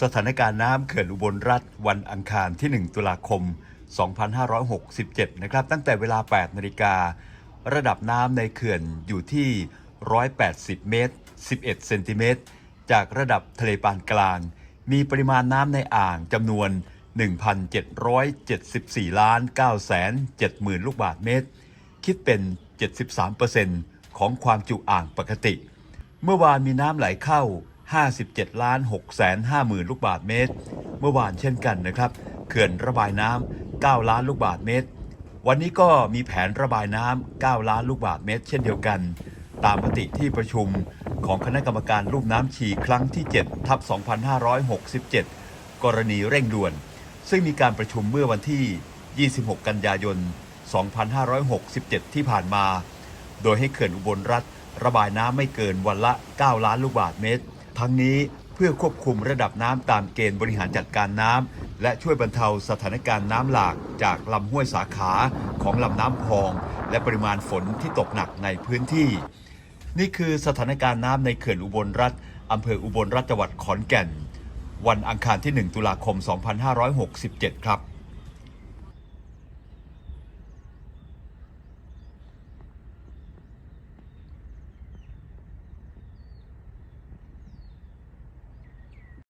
สถานการณ์น้ำเขื่อนอุบลรัฐวันอังคารที่ 1 ตุลาคม 2567 นะครับ ตั้งแต่เวลา 8 นาฬิกา ระดับน้ำในเขื่อนอยู่ที่ 180 เมตร 11 เซนติเมตร จากระดับทะเลปานกลาง มีปริมาณน้ำในอ่างจำนวน 1,774 ล้าน9แสน7หมื่นลูกบาทเมตร คิดเป็น 73%ของความจุอ่างปกติ เมื่อวานมีน้ำไหลเข้า 57ล้าน6แสน5หมื่นลูกบาทเมตร เมื่อวานเช่นกันนะครับเขื่อนระบายน้ำ9ล้านลูกบาทเมตร วันนี้ก็มีแผนระบายน้ำ9ล้านลูกบาทเมตร เช่นเดียวกัน ตามมติที่ประชุมของคณะกรรมการลูกน้ำฉีครั้งที่7ทับ2567 กรณีเร่งด่วน ซึ่งมีการประชุมเมื่อวันที่ 26 กันยายน 2567 ที่ผ่านมา โดยให้เขื่อนอุบลรัฐระบายน้ำไม่เกินวันละ 9 ล้านลูกบาทเมตร ทั้งนี้เพื่อควบคุมระดับน้ำตามเกณฑ์บริหารจัดการน้ำและช่วยบรรเทาสถานการณ์น้ำหลากจากลำห้วยสาขาของลำน้ำพอง และปริมาณฝนที่ตกหนักในพื้นที่ นี่คือสถานการณ์น้ำในเขื่อนอุบลรัฐอำเภออุบลรัฐจังหวัดขอนแก่น วันอังคารที่ 1 ตุลาคม 2567 ครับ